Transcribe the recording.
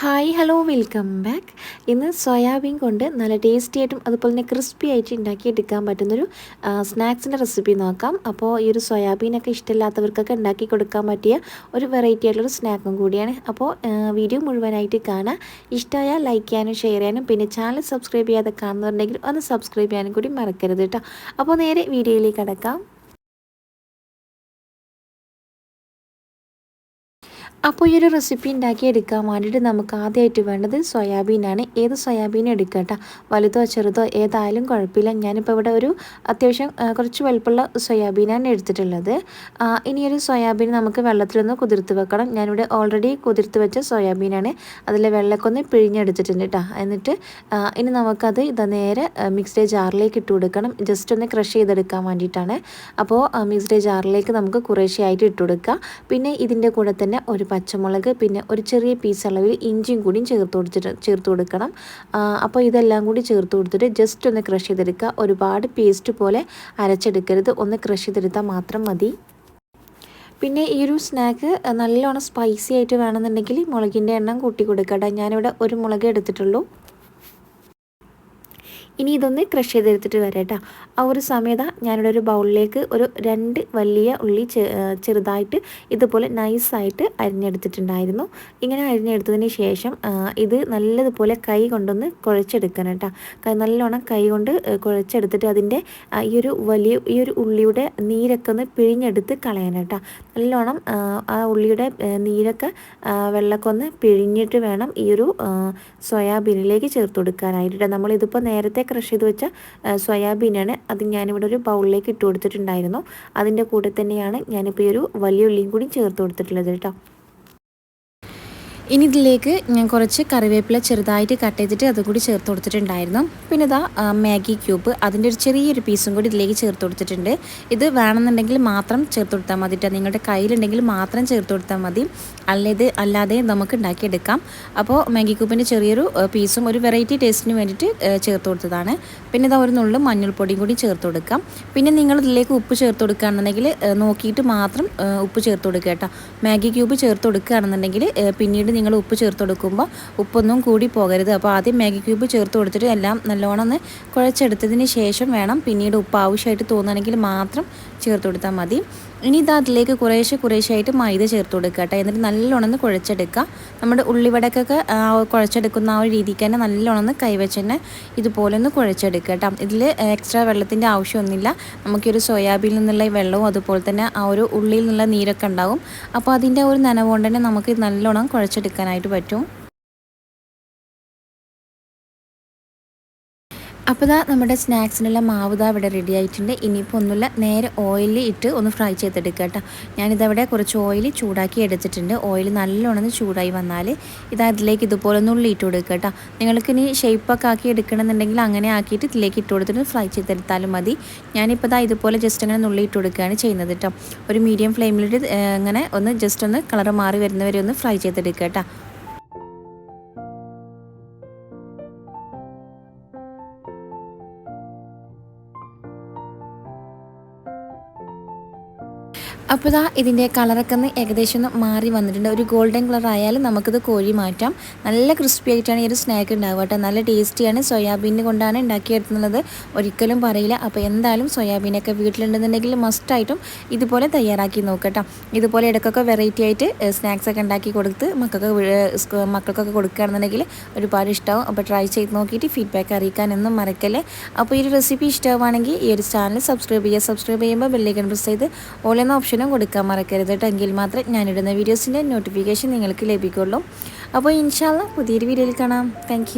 Hi hello welcome back ഇന്ന് soybean കൊണ്ട് നല്ല ടേസ്റ്റി ആയിട്ടും അതുപോലെ തന്നെ ക്രിസ്പി ആയിട്ട് ഉണ്ടാക്കിയെടുക്കാൻ പറ്റുന്നൊരു സ്നാക്സിന്റെ റെസിപ്പി നോക്കാം. അപ്പോൾ ഈ ഒരു സോയാബീനൊക്കെ ഇഷ്ടമില്ലാത്തവർക്കൊക്കെ ഉണ്ടാക്കി കൊടുക്കാൻ പറ്റിയ ഒരു വെറൈറ്റി ആയിട്ടുള്ളൊരു സ്നാക്കും കൂടിയാണ്. അപ്പോൾ വീഡിയോ മുഴുവനായിട്ട് കാണാം. ഇഷ്ടമായ ലൈക്ക് ചെയ്യാനും ഷെയർ ചെയ്യാനും പിന്നെ ചാനൽ സബ്സ്ക്രൈബ് ചെയ്യാതെ കാണുന്നുണ്ടെങ്കിൽ ഒന്ന് സബ്സ്ക്രൈബ് ചെയ്യാനും കൂടി മറക്കരുത് കേട്ടോ അപ്പോൾ നേരെ വീഡിയോയിലേക്ക് കിടക്കാം. അപ്പോൾ ഈ ഒരു റെസിപ്പി ഉണ്ടാക്കി എടുക്കാൻ വേണ്ടിയിട്ട് നമുക്ക് ആദ്യമായിട്ട് വേണ്ടത് സോയാബീനാണ് ഏത് സോയാബീൻ എടുക്കുക കേട്ടോ വലുതോ ചെറുതോ ഏതായാലും കുഴപ്പമില്ല. ഞാനിപ്പോൾ ഇവിടെ ഒരു അത്യാവശ്യം കുറച്ച് വലുപ്പമുള്ള സോയാബീനാണ് എടുത്തിട്ടുള്ളത്. ഇനി ഒരു സോയാബീൻ നമുക്ക് വെള്ളത്തിലൊന്ന് കുതിർത്ത് വെക്കണം. ഞാനിവിടെ ഓൾറെഡി കുതിർത്ത് വെച്ച സോയാബീനാണ് അതിലെ വെള്ളമൊക്കെ ഒന്ന് പിഴിഞ്ഞെടുത്തിട്ടുണ്ട് കേട്ടോ എന്നിട്ട് ഇനി നമുക്കത് ഇതാ നേരെ മിക്സ്ഡ് ജാറിലേക്ക് ഇട്ട് കൊടുക്കണം. ജസ്റ്റ് ഒന്ന് ക്രഷ് ചെയ്തെടുക്കാൻ വേണ്ടിയിട്ടാണ്. അപ്പോൾ മിക്സ്ഡ് ജാറിലേക്ക് നമുക്ക് കുറേശ്ശെയായിട്ട് ഇട്ട് കൊടുക്കുക. പിന്നെ ഇതിന്റെ കൂടെ തന്നെ ഒരു പച്ചമുളക് പിന്നെ ഒരു ചെറിയ പീസ് അളവിൽ ഇഞ്ചിയും കൂടിയും ചേർത്ത് കൊടുത്തിട്ട് ചേർത്ത് കൊടുക്കണം. അപ്പോൾ ഇതെല്ലാം കൂടി ചേർത്ത് കൊടുത്തിട്ട് ജസ്റ്റ് ഒന്ന് ക്രഷ് ചെയ്തെടുക്കുക. ഒരുപാട് പേസ്റ്റ് പോലെ അരച്ചെടുക്കരുത്. ഒന്ന് ക്രഷ് ചെയ്തെടുത്താൽ മാത്രം മതി. പിന്നെ ഈ ഒരു സ്നാക്ക് നല്ലോണം സ്പൈസി ആയിട്ട് വേണമെന്നുണ്ടെങ്കിൽ മുളകിന്റെ എണ്ണം കൂട്ടി കൊടുക്കട്ടെ ഞാനിവിടെ ഒരു മുളക് എടുത്തിട്ടുള്ളൂ. ഇനി ഇതൊന്ന് ക്രഷ് ചെയ്തെടുത്തിട്ട് വരാം കേട്ടോ ആ ഒരു സമയത്ത് ഞാനിവിടെ ഒരു ബൗളിലേക്ക് ഒരു രണ്ട് വലിയ ഉള്ളി ചെറുതായിട്ട് ഇതുപോലെ നൈസായിട്ട് അരിഞ്ഞെടുത്തിട്ടുണ്ടായിരുന്നു. ഇങ്ങനെ അരിഞ്ഞെടുത്തതിന് ശേഷം ഇത് നല്ലതുപോലെ കൈ കൊണ്ടൊന്ന് കുഴച്ചെടുക്കണം കേട്ടോ കൈ നല്ലോണം കൈ കൊണ്ട് കുഴച്ചെടുത്തിട്ട് അതിന്റെ ഈ ഒരു വലിയ ഈ ഒരു ഉള്ളിയുടെ നീരൊക്കെ ഒന്ന് പിഴിഞ്ഞെടുത്ത് കളയണം കേട്ടോ നല്ലോണം ആ ഉള്ളിയുടെ നീരൊക്കെ വെള്ളമൊക്കെ ഒന്ന് പിഴിഞ്ഞിട്ട് വേണം ഈ ഒരു സോയാബീനിലേക്ക് ചേർത്ത് കൊടുക്കാനായിട്ട് നമ്മളിതിപ്പോൾ നേരത്തെ ക്രഷ് ചെയ്ത് വെച്ച സോയാബീനാണ് അത് ഞാനിവിടെ ഒരു ബൗളിലേക്ക് ഇട്ട് കൊടുത്തിട്ടുണ്ടായിരുന്നു. അതിന്റെ കൂടെ തന്നെയാണ് ഞാനിപ്പോൾ ഈ ഒരു വലിയ ഉള്ളിയും കൂടി ചേർത്ത് കൊടുത്തിട്ടുള്ളത് കേട്ടോ. ഇനി ഇതിലേക്ക് ഞാൻ കുറച്ച് കറിവേപ്പില ചെറുതായിട്ട് കട്ട് ചെയ്തിട്ട് അതും കൂടി ചേർത്ത് കൊടുത്തിട്ടുണ്ടായിരുന്നു. പിന്നെ ഇതാ മാഗി ക്യൂബ് അതിന്റെ ഒരു ചെറിയൊരു പീസും കൂടി ഇതിലേക്ക് ചേർത്ത് കൊടുത്തിട്ടുണ്ട്. ഇത് വേണമെന്നുണ്ടെങ്കിൽ മാത്രം ചേർത്ത് കൊടുത്താൽ മതി കേട്ടോ നിങ്ങളുടെ കയ്യിലുണ്ടെങ്കിൽ മാത്രം ചേർത്ത് കൊടുത്താൽ മതി. അല്ലേത് അല്ലാതെ നമുക്ക് ഉണ്ടാക്കിയെടുക്കാം. അപ്പോൾ മാഗി ക്യൂബിന്റെ ചെറിയൊരു പീസും ഒരു വെറൈറ്റി ടേസ്റ്റിന് വേണ്ടിയിട്ട് ചേർത്ത് കൊടുത്തതാണ്. പിന്നെ ഇതാ ഒരു നുള്ളും മഞ്ഞൾപ്പൊടിയും കൂടി ചേർത്ത് കൊടുക്കാം. പിന്നെ നിങ്ങൾ ഇതിലേക്ക് ഉപ്പ് ചേർത്ത് കൊടുക്കുകയാണെന്നുണ്ടെങ്കിൽ നോക്കിയിട്ട് മാത്രം ഉപ്പ് ചേർത്ത് കൊടുക്കുക കേട്ടോ മാഗി ക്യൂബ് ചേർത്ത് കൊടുക്കുകയാണെന്നുണ്ടെങ്കിൽ പിന്നീട് നിങ്ങൾ ഉപ്പ് ചേർത്ത് കൊടുക്കുമ്പോൾ ഉപ്പൊന്നും കൂടി പോകരുത്. അപ്പോൾ ആദ്യം മാഗി ക്യൂബ് ചേർത്ത് കൊടുത്തിട്ട് എല്ലാം നല്ലോണം ഒന്ന് കുഴച്ചെടുത്തതിന് ശേഷം വേണം പിന്നീട് ഉപ്പ് ആവശ്യമായിട്ട് തോന്നുകയാണെങ്കിൽ മാത്രം ചേർത്ത് കൊടുത്താൽ മതി. ഇനി ഇത് അതിലേക്ക് കുറേശ്ശെ കുറേശ്ശായിട്ട് മൈദ ചേർത്ത് കൊടുക്കുക കേട്ടോ. എന്നിട്ട് നല്ലോണമെന്ന് കുഴച്ചെടുക്കുക. നമ്മുടെ ഉള്ളിവടക്കൊക്കെ കുഴച്ചെടുക്കുന്ന ആ ഒരു രീതിക്ക് തന്നെ നല്ലോണം ഒന്ന് കൈവച്ച് തന്നെ ഇതുപോലെ ഒന്ന് കുഴച്ചെടുക്കുക കേട്ടോ. ഇതിൽ എക്സ്ട്രാ വെള്ളത്തിന്റെ ആവശ്യമൊന്നുമില്ല. നമുക്കൊരു സോയാബീനിൽ നിന്നുള്ള ഈ വെള്ളവും അതുപോലെ തന്നെ ആ ഒരു ഉള്ളിയിൽ നിന്നുള്ള നീരൊക്കെ ഉണ്ടാവും. അപ്പോൾ അതിന്റെ ഒരു നനവുകൊണ്ട് തന്നെ നമുക്ക് നല്ലോണം കുഴച്ചെടുക്കാനായിട്ട് പറ്റും. അപ്പോൾ ഇതാ നമ്മുടെ സ്നാക്സിനുള്ള മാവ് ഇവിടെ റെഡി ആയിട്ടുണ്ട്. ഇനിയിപ്പോൾ ഒന്നുമില്ല നേരെ ഓയിലിൽ ഇട്ട് ഒന്ന് ഫ്രൈ ചെയ്തെടുക്കുക കേട്ടോ. ഞാനിതവിടെ കുറച്ച് ഓയിൽ ചൂടാക്കി എടുത്തിട്ടുണ്ട്. ഓയിൽ നല്ലോണം ചൂടായി വന്നാൽ ഇതാ ഇതിലേക്ക് ഇതുപോലെ ഒന്ന് ഉള്ളി ഇട്ട് കൊടുക്കുക കേട്ടോ. നിങ്ങൾക്ക് ഇനി ഷേപ്പൊക്കെ ആക്കി എടുക്കണമെന്നുണ്ടെങ്കിൽ അങ്ങനെ ആക്കിയിട്ട് ഇതിലേക്ക് ഇട്ട് കൊടുത്തിട്ട് ഫ്രൈ ചെയ്തെടുത്താലും മതി. ഞാനിപ്പോൾ ഇതാ ഇതുപോലെ ജസ്റ്റ് അങ്ങനെ നുള്ളി ഇട്ട് കൊടുക്കുകയാണ് ചെയ്യുന്നത് കേട്ടോ. ഒരു മീഡിയം ഫ്ലെയിമിലിട്ട് ഇങ്ങനെ ഒന്ന് ജസ്റ്റ് ഒന്ന് കളർ മാറി വരുന്നവരെ ഒന്ന് ഫ്രൈ ചെയ്തെടുക്കുക കേട്ടോ. അപ്പോൾ ഇതാ ഇതിന്റെ കളറൊക്കെ ഒന്ന് ഏകദേശം ഒന്ന് മാറി വന്നിട്ടുണ്ട്. ഒരു ഗോൾഡൻ കളർ ആയാലും നമുക്കിത് കോഴി മാറ്റാം. നല്ല ക്രിസ്പി ആയിട്ടാണ് ഈ ഒരു സ്നാക്ക് ഉണ്ടാവുക കേട്ടോ. നല്ല ടേസ്റ്റിയാണ് സോയാബീൻ കൊണ്ടാണ് ഉണ്ടാക്കിയെടുക്കുന്നത് ഒരിക്കലും പറയില്ല. അപ്പോൾ എന്തായാലും സോയാബീനൊക്കെ വീട്ടിലുണ്ടെന്നുണ്ടെങ്കിൽ മസ്റ്റായിട്ടും ഇതുപോലെ തയ്യാറാക്കി നോക്കട്ടോ ഇതുപോലെ ഇടയ്ക്കൊക്കെ വെറൈറ്റി ആയിട്ട് സ്നാക്സ് ഒക്കെ ഉണ്ടാക്കി കൊടുത്ത് മക്കൾക്ക് മക്കൾക്കൊക്കെ കൊടുക്കുകയാണെന്നുണ്ടെങ്കിൽ ഒരുപാട് ഇഷ്ടമാവും അപ്പോൾ ട്രൈ ചെയ്ത് നോക്കിയിട്ട് ഫീഡ്ബാക്ക് അറിയിക്കാനൊന്നും മറക്കല്ലേ. അപ്പോൾ ഈ ഒരു റെസിപ്പി ഇഷ്ടമാണെങ്കിൽ ഈ ഒരു ചാനൽ സബ്സ്ക്രൈബ് ചെയ്യുക. സബ്സ്ക്രൈബ് ചെയ്യുമ്പോൾ ബെല്ലേക്കൺ പ്രസ് ചെയ്ത് ഓൾ എന്ന ഓപ്ഷൻ ഓപ്ഷനും കൊടുക്കാൻ മറക്കരുത് കേട്ടോ എങ്കിൽ മാത്രമേ ഞാനിടുന്ന വീഡിയോസിന്റെ നോട്ടിഫിക്കേഷൻ നിങ്ങൾക്ക് ലഭിക്കുള്ളൂ. അപ്പോൾ ഇൻഷാല്ല പുതിയൊരു വീഡിയോയിൽ കാണാം. താങ്ക്